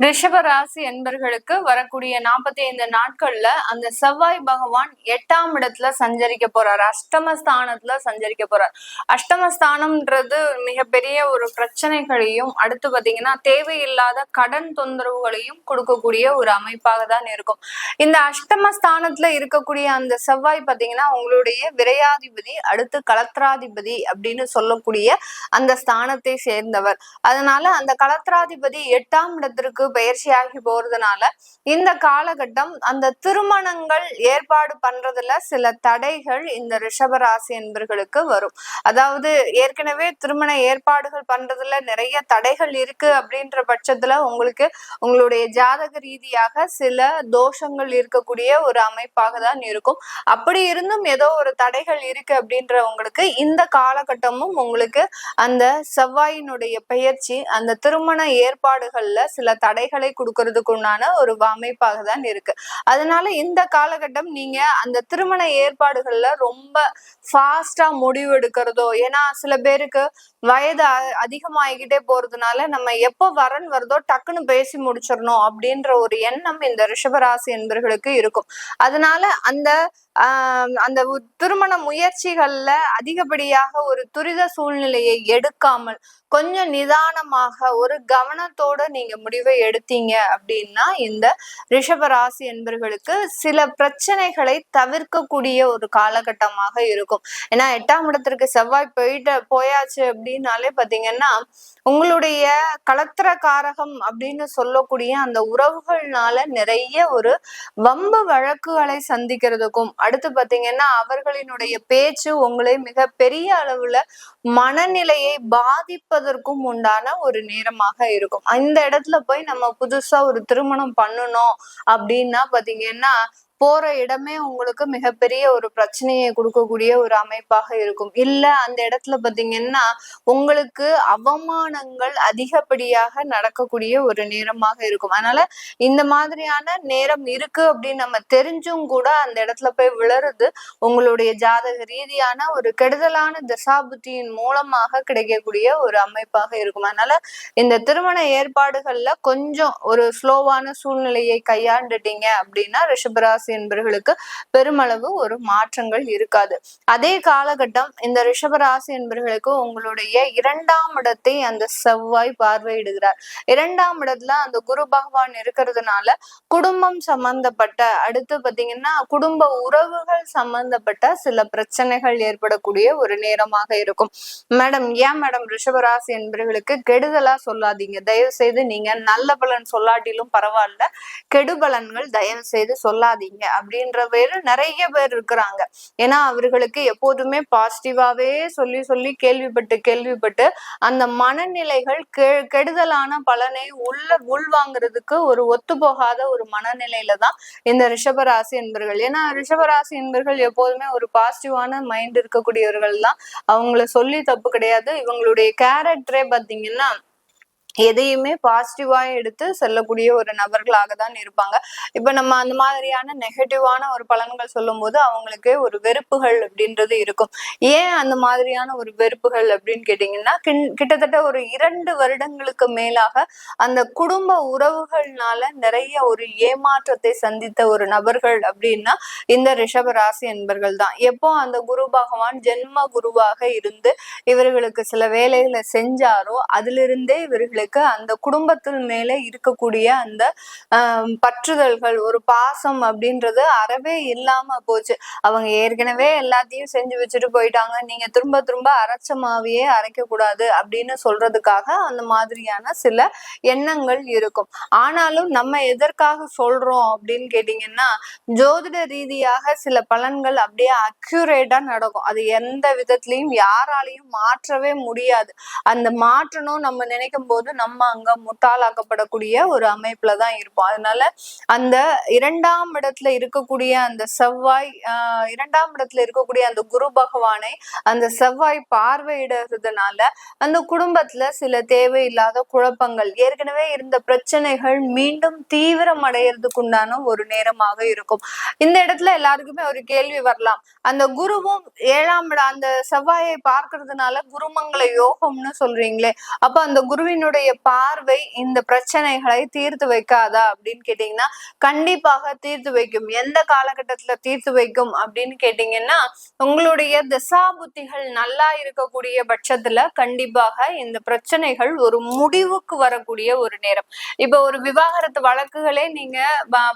ரிஷப ராசி என்பர்களுக்கு வரக்கூடிய நாற்பத்தி ஐந்து நாட்கள்ல அந்த செவ்வாய் பகவான் எட்டாம் இடத்துல சஞ்சரிக்க போறார். அஷ்டமஸ்தானத்துல சஞ்சரிக்க போறார். அஷ்டமஸ்தானம்ன்றது மிகப்பெரிய ஒரு பிரச்சனைகளையும் அடுத்து பாத்தீங்கன்னா தேவையில்லாத கடன் தொந்தரவுகளையும் கொடுக்கக்கூடிய ஒரு அமைப்பாக தான் இருக்கும். இந்த அஷ்டமஸ்தானத்துல இருக்கக்கூடிய அந்த செவ்வாய் பாத்தீங்கன்னா உங்களுடைய விரையாதிபதி அடுத்து கலத்திராதிபதி அப்படின்னு சொல்லக்கூடிய அந்த ஸ்தானத்தை சேர்ந்தவர். அதனால அந்த கலத்திராதிபதி எட்டாம் இடத்திற்கு பயிற்சியாகி போறதுனால இந்த காலகட்டம் அந்த திருமணங்கள் ஏற்பாடு பண்றதுல சில தடைகள் இந்த ரிஷபராசி என்பர்களுக்கு வரும். அதாவது ஏற்கனவே திருமண ஏற்பாடுகள் பண்றதுல நிறைய தடைகள் இருக்கு அப்படின்ற பட்சத்துல உங்களுக்கு உங்களுடைய ஜாதக ரீதியாக சில தோஷங்கள் இருக்கக்கூடிய ஒரு அமைப்பாக தான் இருக்கும். அப்படி இருந்தும் ஏதோ ஒரு தடைகள் இருக்கு அப்படின்றவங்களுக்கு இந்த காலகட்டமும் உங்களுக்கு அந்த செவ்வாயினுடைய பெயர்ச்சி அந்த திருமண ஏற்பாடுகள்ல சில தடைகளை கொடுக்கறதுக்கு உண்டான ஒரு அமைப்பாக தான் இருக்கு. அதனால இந்த காலகட்டம் நீங்க அந்த திருமண ஏற்பாடுகள்ல ரொம்ப ஃபாஸ்டா முடிவு எடுக்கிறதோ ஏன்னா சில பேருக்கு வயது அதிகமாகிக்கிட்டே போறதுனால நம்ம எப்போ வரன் வருதோ டக்குன்னு பேசி முடிச்சிடணும் அப்படின்ற ஒரு எண்ணம் இந்த ரிஷபராசி என்பர்களுக்கு இருக்கும். அதனால அந்த ஆஹ் அந்த திருமண முயற்சிகள்ல அதிகப்படியாக ஒரு துரித சூழ்நிலையை எடுக்காமல் கொஞ்சம் நிதானமாக ஒரு கவனத்தோட நீங்க முடிவை எடுத்தீங்க அப்படின்னா இந்த ரிஷபராசி என்பர்களுக்கு சில பிரச்சனைகளை தவிர்க்கக்கூடிய ஒரு காலகட்டமாக இருக்கும். ஏன்னா எட்டாம் இடத்திற்கு செவ்வாய் போயிட்டு போயாச்சு அப்படின்னாலே பாத்தீங்கன்னா உங்களுடைய கலத்திர காரகம் அப்படின்னு சொல்லக்கூடிய அந்த உறவுகள்னால நிறைய ஒரு வம்பு வழக்குகளை சந்திக்கிறதுக்கும் அடுத்து பாத்தீங்கன்னா அவர்களினுடைய பேச்சு உங்களை மிக பெரிய அளவுல மனநிலையை பாதிப்பதற்கும் உண்டான ஒரு நேரமாக இருக்கும். இந்த இடத்துல போய் நம்ம புதுசா ஒரு திருமணம் பண்ணணும் அப்படின்னா பாத்தீங்கன்னா போற இடமே உங்களுக்கு மிகப்பெரிய ஒரு பிரச்சனையை கொடுக்கக்கூடிய ஒரு அமைப்பாக இருக்கும். இல்ல அந்த இடத்துல பாத்தீங்கன்னா உங்களுக்கு அவமானங்கள் அதிகப்படியாக நடக்கக்கூடிய ஒரு நேரமாக இருக்கும். அதனால இந்த மாதிரியான நேரம் இருக்கு அப்படின்னு நம்ம தெரிஞ்சும் கூட அந்த இடத்துல போய் விழறது உங்களுடைய ஜாதக ரீதியான ஒரு கெடுதலான தசாபுத்தியின் மூலமாக கிடைக்கக்கூடிய ஒரு அமைப்பாக இருக்கும். அதனால இந்த திருமண ஏற்பாடுகள்ல கொஞ்சம் ஒரு ஸ்லோவான சூழ்நிலையை கையாண்டுட்டீங்க அப்படின்னா ரிஷபராசி என்பவர்களுக்கு பெருமளவு ஒரு மாற்றங்கள் இருக்காது. அதே காலகட்டம் இந்த ரிஷபராசி என்பவர்களுக்கு உங்களுடைய இரண்டாம் இடத்தை அந்த செவ்வாய் பார்வையிடுகிறார். இரண்டாம் இடத்துல அந்த குரு பகவான் இருக்கிறதுனால குடும்பம் சம்பந்தப்பட்ட அடுத்து பாத்தீங்கன்னா குடும்ப உறவுகள் சம்பந்தப்பட்ட சில பிரச்சனைகள் ஏற்படக்கூடிய ஒரு நேரமாக இருக்கும். மேடம் ஏன் மேடம் ரிஷபராசி என்பவர்களுக்கு கெடுதலா சொல்லாதீங்க. தயவு செய்து நீங்க நல்ல பலன் சொல்லாட்டிலும் பரவாயில்ல. கெடுபலன்கள் தயவு செய்து சொல்லாதீங்க. அப்படின்ற பேரு நிறைய பேர் இருக்கிறாங்க. ஏன்னா அவர்களுக்கு எப்போதுமே பாசிட்டிவாவே சொல்லி சொல்லி கேள்விப்பட்டு கேள்விப்பட்டு அந்த மனநிலைகள் கெ கெடுதலான பலனை உள்ள உள்வாங்கிறதுக்கு ஒரு ஒத்து போகாத ஒரு மனநிலையில தான் இந்த ரிஷபராசி என்பர்கள். ஏன்னா ரிஷபராசி என்பர்கள் எப்போதுமே ஒரு பாசிட்டிவான மைண்ட் இருக்கக்கூடியவர்கள் தான். அவங்கள சொல்லி தப்பு கிடையாது. இவங்களுடைய கேரக்டரே பாத்தீங்கன்னா எதையுமே பாசிட்டிவா எடுத்து செல்லக்கூடிய ஒரு நபர்களாக தான் இருப்பாங்க. இப்ப நம்ம அந்த மாதிரியான நெகட்டிவான ஒரு பலன்கள் சொல்லும் போது அவங்களுக்கு ஒரு வெறுப்புகள் அப்படின்றது இருக்கும். ஏன் அந்த மாதிரியான ஒரு வெறுப்புகள் அப்படின்னு கேட்டீங்கன்னா கிட்டத்தட்ட ஒரு இரண்டு வருடங்களுக்கு மேலாக அந்த குடும்ப உறவுகள்னால நிறைய ஒரு ஏமாற்றத்தை சந்தித்த ஒரு நபர்கள் அப்படின்னா இந்த ரிஷப ராசி என்பர்கள் தான். எப்போ அந்த குரு பகவான் ஜென்ம குருவாக இருந்து இவர்களுக்கு சில வேலைகளை செஞ்சாரோ அதிலிருந்தே இவர்களுக்கு அவங்களுக்கு அந்த குடும்பத்தில் மேலே இருக்கக்கூடிய அந்த பற்றுதல்கள் ஒரு பாசம் அப்படின்றது அறவே இல்லாம போச்சு. அவங்க ஏற்கனவே எல்லாத்தையும் செஞ்சு வச்சுட்டு போயிட்டாங்க. நீங்க திரும்ப திரும்ப அரைச்ச மாவையே அரைக்க கூடாது அப்படின்னு சொல்றதுக்காக அந்த மாதிரியான சில எண்ணங்கள் இருக்கும். ஆனாலும் நம்ம எதற்காக சொல்றோம் அப்படின்னு கேட்டீங்கன்னா ஜோதிட ரீதியாக சில பலன்கள் அப்படியே அக்யூரேட்டா நடக்கும். அது எந்த விதத்திலையும் யாராலையும் மாற்றவே முடியாது. அந்த மாற்றணும் நம்ம நினைக்கும் போது நம்ம அங்க முட்டாளாக்கப்படக்கூடிய ஒரு அமைப்புல தான் இருப்போம். அதனால அந்த இரண்டாம் இடத்துல இருக்கக்கூடிய அந்த செவ்வாய் இரண்டாம் இடத்துல இருக்கக்கூடிய அந்த குரு பகவானை அந்த செவ்வாய் பார்வையிடுறதுனால அந்த குடும்பத்துல சில தேவையில்லாத குழப்பங்கள் ஏற்கனவே இருந்த பிரச்சனைகள் மீண்டும் தீவிரம் அடையிறதுக்குண்டான ஒரு நேரமாக இருக்கும். இந்த இடத்துல எல்லாருக்குமே ஒரு கேள்வி வரலாம். அந்த குருவும் ஏழாம் இடம் அந்த செவ்வாயை பார்க்கறதுனால குருமங்கள யோகம்னு சொல்றீங்களே அப்ப அந்த குருவினுடைய உங்களுடைய பார்வை இந்த பிரச்சனைகளை தீர்த்து வைக்காதா அப்படின்னு கேட்டீங்கன்னா கண்டிப்பாக தீர்த்து வைக்கும். எந்த காலகட்டத்துல தீர்த்து வைக்கும் அப்படின்னு கேட்டீங்கன்னா உங்களுடைய திசா புத்திகள் நல்லா இருக்கக்கூடிய பட்சத்துல கண்டிப்பாக இந்த பிரச்சனைகள் ஒரு முடிவுக்கு வரக்கூடிய ஒரு நேரம். இப்ப ஒரு விவாகரத்து வழக்குகளே நீங்க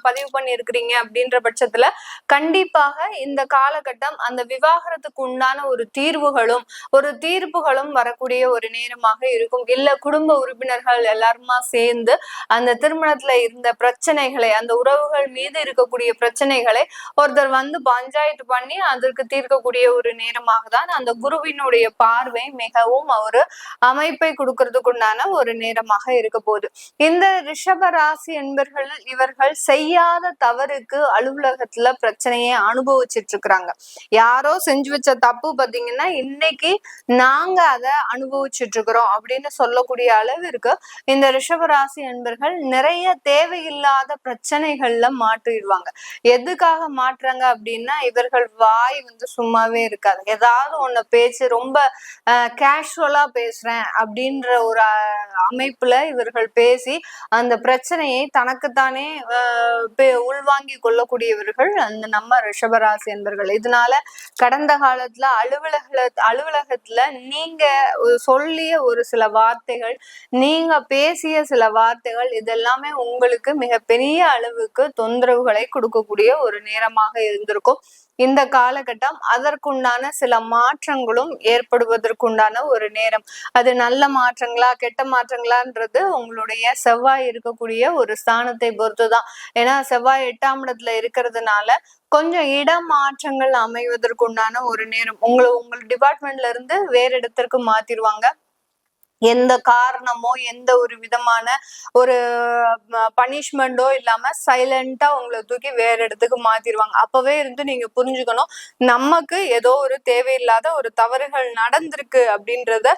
பதிவு பண்ணி இருக்கிறீங்க அப்படின்ற பட்சத்துல கண்டிப்பாக இந்த காலகட்டம் அந்த விவாகரத்துக்கு உண்டான ஒரு தீர்வுகளும் ஒரு தீர்ப்புகளும் வரக்கூடிய ஒரு நேரமாக இருக்கும். இல்ல குடும்ப உறுப்பினர்கள் எல்லாருமா சேர்ந்து அந்த திருமணத்துல இருந்த பிரச்சனைகளை அந்த உறவுகள் மீது இருக்கக்கூடிய பிரச்சனைகளை ஒருத்தர் வந்து பஞ்சாயத்து பண்ணி அதற்கு தீர்க்கக்கூடிய ஒரு நேரமாக தான் அந்த குருவினுடைய பார்வை மிகவும் ஒரு அமைப்பை கொடுக்கறதுக்குண்டான ஒரு நேரமாக இருக்க போகுது. இந்த ரிஷப ராசி என்பர்கள் இவர்கள் செய்யாத தவறுக்கு அலுவலகத்துல பிரச்சனையை அனுபவிச்சிட்டு இருக்கிறாங்க. யாரோ செஞ்சு வச்ச தப்பு பாத்தீங்கன்னா இன்னைக்கு நாங்க அதை அனுபவிச்சுட்டு இருக்கிறோம் அப்படின்னு சொல்லக்கூடிய அளவு இருக்கு. இந்த ரிஷபராசி என்பர்கள் நிறைய தேவையில்லாத பிரச்சனைகள்ல மாற்றிடுவாங்க. எதுக்காக மாற்றுறாங்க அப்படின்னா இவர்கள் வாய் வந்து சும்மாவே இருக்காது. ஏதாவது ஒண்ணு பேச்சு ரொம்ப கேஷுவலா பேசுறேன் அப்படின்ற ஒரு அமைப்புல இவர்கள் பேசி அந்த பிரச்சனையை தனக்குத்தானே உள்வாங்கி கொள்ளக்கூடியவர்கள் அந்த நம்ம ரிஷபராசி என்பர்கள் இதனால கடந்த காலத்துல அலுவலக அலுவலகத்துல நீங்க சொல்லிய ஒரு சில வார்த்தைகள் நீங்க பேசிய சில வார்த்தைகள் இதெல்லாமே உங்களுக்கு மிகப்பெரிய அளவுக்கு தொந்தரவுகளை கொடுக்கக்கூடிய ஒரு நேரமாக இருந்திருக்கும். இந்த காலகட்டம் அதற்குண்டான சில மாற்றங்களும் ஏற்படுவதற்குண்டான ஒரு நேரம். அது நல்ல மாற்றங்களா கெட்ட மாற்றங்களான்றது உங்களுடைய செவ்வாய் இருக்கக்கூடிய ஒரு ஸ்தானத்தை பொறுத்துதான். ஏன்னா செவ்வாய் எட்டாம் இடத்துல இருக்கிறதுனால கொஞ்சம் இடம் மாற்றங்கள் அமைவதற்குண்டான ஒரு நேரம். உங்களை உங்கள் டிபார்ட்மெண்ட்ல இருந்து வேற இடத்திற்கு மாத்திருவாங்க. எந்த காரணமோ எந்த ஒரு விதமான ஒரு பனிஷ்மெண்டோ இல்லாம சைலண்டா உங்களை தூக்கி வேற இடத்துக்கு மாத்திருவாங்க. அப்பவே இருந்து நீங்க புரிஞ்சுக்கணும் நமக்கு ஏதோ ஒரு தேவையில்லாத ஒரு தவறுகள் நடந்திருக்கு அப்படின்றத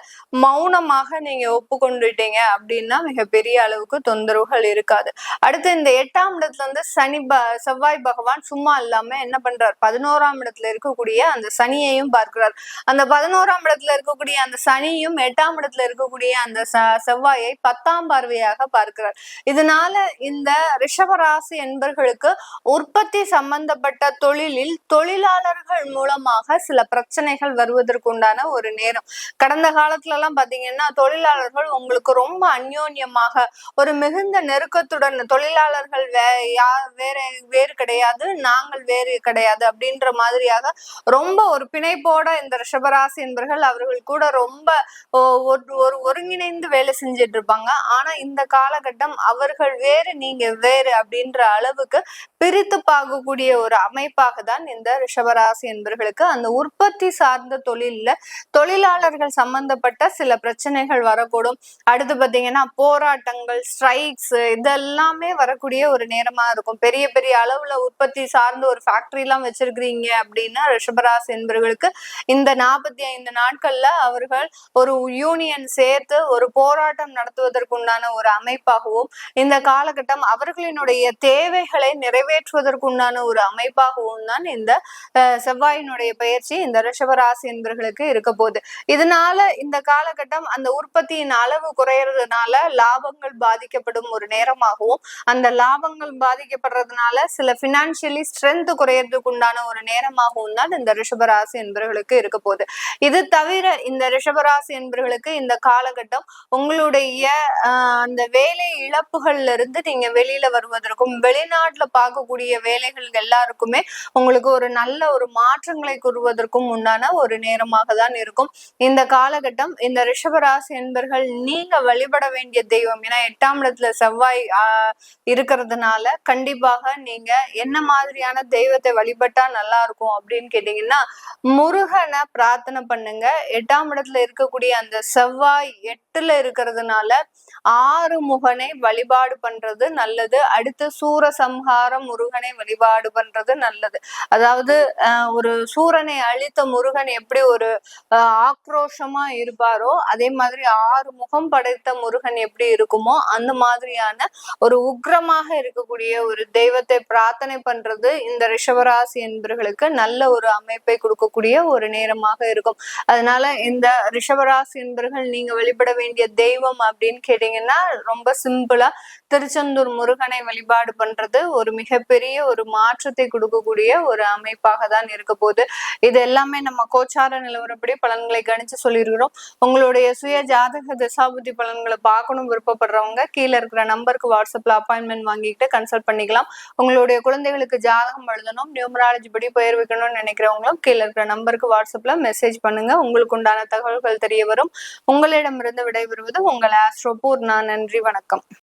மௌனமாக நீங்க ஒப்புக்கொண்டுட்டீங்க அப்படின்னா மிகப்பெரிய அளவுக்கு தொந்தரவுகள் இருக்காது. அடுத்து இந்த எட்டாம் இடத்துல இருந்து சனி ப செவ்வாய் பகவான் சும்மா இல்லாம என்ன பண்றார்? பதினோராம் இடத்துல இருக்கக்கூடிய அந்த சனியையும் பார்க்கிறார். அந்த பதினோராம் இடத்துல இருக்கக்கூடிய அந்த சனியும் எட்டாம் இடத்துல இருக்கக்கூடிய இருக்கக்கூடிய அந்த செவ்வாயை பத்தாம் பார்வையாக பார்க்கிறார். இதனால இந்த ரிஷபராசி என்பர்களுக்கு உற்பத்தி சம்பந்தப்பட்ட தொழிலில் தொழிலாளர்கள் மூலமாக சில பிரச்சனைகள் வருவதற்குண்டான ஒரு நேரம். கடந்த காலத்துல எல்லாம் பாத்தீங்கன்னா தொழிலாளர்கள் உங்களுக்கு ரொம்ப அந்யோன்யமாக ஒரு மிகுந்த நெருக்கத்துடன் தொழிலாளர்கள் வே யார் வேற வேறு கிடையாது நாங்கள் வேறு கிடையாது அப்படின்ற மாதிரியாக ரொம்ப ஒரு பிணைப்போட இந்த ரிஷபராசி என்பர்கள் அவர்கள் கூட ரொம்ப ஒரு ஒருங்கிணைந்து வேலை செஞ்சுட்டு இருப்பாங்க. ஆனா இந்த காலகட்டம் அவர்கள் வேறு நீங்க வேறு அப்படின்ற அளவுக்கு பிரித்து பார்க்கக்கூடிய ஒரு அமைப்பாக தான் இந்த ரிஷபராசி என்பர்களுக்கு அந்த உற்பத்தி சார்ந்த தொழில்ல தொழிலாளர்கள் சம்பந்தப்பட்ட சில பிரச்சனைகள் வரக்கூடும். அடுத்து பாத்தீங்கன்னா போராட்டங்கள் ஸ்ட்ரைக்ஸ் இதெல்லாமே வரக்கூடிய ஒரு நேரமா இருக்கும். பெரிய பெரிய அளவுல உற்பத்தி சார்ந்த ஒரு ஃபேக்டரி எல்லாம் வச்சிருக்கிறீங்க அப்படின்னா ரிஷபராசி என்பவர்களுக்கு இந்த நாற்பத்தி ஐந்து நாட்கள்ல அவர்கள் ஒரு யூனியன் சேர்த்து ஒரு போராட்டம் நடத்துவதற்குண்டான ஒரு அமைப்பாகவும் இந்த காலகட்டம் அவர்களினுடைய தேவைகளை நிறைவேற்றுவதற்குண்டான ஒரு அமைப்பாகவும் தான் இந்த செவ்வாயினுடைய பயிற்சி இந்த ரிஷபராசி என்பர்களுக்கு இருக்க போகுது. இதனால இந்த காலகட்டம் அந்த உற்பத்தியின் அளவு குறையறதுனால லாபங்கள் பாதிக்கப்படும் ஒரு நேரமாகவும் அந்த லாபங்கள் பாதிக்கப்படுறதுனால சில பினான்சியலி ஸ்ட்ரென்த் குறையறதுக்கு உண்டான ஒரு நேரமாகவும் தான் இந்த ரிஷபராசி என்பர்களுக்கு இருக்க போகுது. இது தவிர இந்த ரிஷபராசி என்பர்களுக்கு இந்த காலகட்டம் உங்களுடைய அந்த வேலை இழப்புகள்ல இருந்து நீங்க வெளியில வருவதற்கும் வெளிநாட்டுல பார்க்கக்கூடிய வேலைகள் எல்லாருக்குமே உங்களுக்கு ஒரு நல்ல ஒரு மாற்றங்களை கூறுவதற்கும் உண்டான ஒரு நேரமாக தான் இருக்கும். இந்த காலகட்டம் இந்த ரிஷபராசி என்பர்கள் நீங்க வழிபட வேண்டிய தெய்வம். ஏன்னா எட்டாம் இடத்துல செவ்வாய் இருக்கிறதுனால கண்டிப்பாக நீங்க என்ன மாதிரியான தெய்வத்தை வழிபட்டா நல்லா இருக்கும் அப்படின்னு கேட்டீங்கன்னா முருகனை பிரார்த்தனை பண்ணுங்க. எட்டாம் இடத்துல இருக்கக்கூடிய அந்த செவ்வாய் எட்டுல இருக்கிறதுனால ஆறு முகனை வழிபாடு பண்றது நல்லது. அடுத்து சூரசம்ஹாரம் முருகனை வழிபாடு பண்றது நல்லது. அதாவது ஒரு சூரனை அழித்த முருகன் எப்படி ஒரு ஆக்ரோஷமா இருப்பாரோ அதே மாதிரி ஆறு முகம் படைத்த முருகன் எப்படி இருக்குமோ அந்த மாதிரியான ஒரு உக்ரமாக இருக்கக்கூடிய ஒரு தெய்வத்தை பிரார்த்தனை பண்றது இந்த ரிஷபராசி என்பர்களுக்கு நல்ல ஒரு அமைப்பை கொடுக்கக்கூடிய ஒரு நேரமாக இருக்கும். அதனால இந்த ரிஷபராசி என்பர்கள் நீங்க வழிபட வேண்டிய தெய்வம் அப்படின்னு கேட்டீங்கன்னா ரொம்ப சிம்பிளா திருச்செந்தூர் முருகனை வழிபாடு பண்றது ஒரு மிக மிகப்பெரிய ஒரு மாற்றத்தை கொடுக்கக்கூடிய ஒரு அமைப்பாக தான் இருக்க போகுது. இது எல்லாமே நம்ம கோச்சார நிலவரப்படி பலன்களை கணிச்சு சொல்லியிருக்கிறோம். உங்களுடைய சுய ஜாதக தசாபுத்தி பலன்களை பார்க்கணும் விருப்பப்படுறவங்க கீழே இருக்கிற நம்பருக்கு வாட்ஸ்அப்ல அப்பாயின்மெண்ட் வாங்கிட்டு கன்சல்ட் பண்ணிக்கலாம். உங்களுடைய குழந்தைகளுக்கு ஜாதகம் எழுதணும் நியூமராலஜி படி பெயர் வைக்கணும்னு நினைக்கிறவங்களும் கீழே இருக்கிற நம்பருக்கு வாட்ஸ்அப்ல மெசேஜ் பண்ணுங்க. உங்களுக்கு உண்டான தகவல்கள் தெரிய வரும். உங்களிடமிருந்து விடைபெறுவது உங்கள் ஆஸ்ட்ரோபூர் நான் நன்றி வணக்கம்.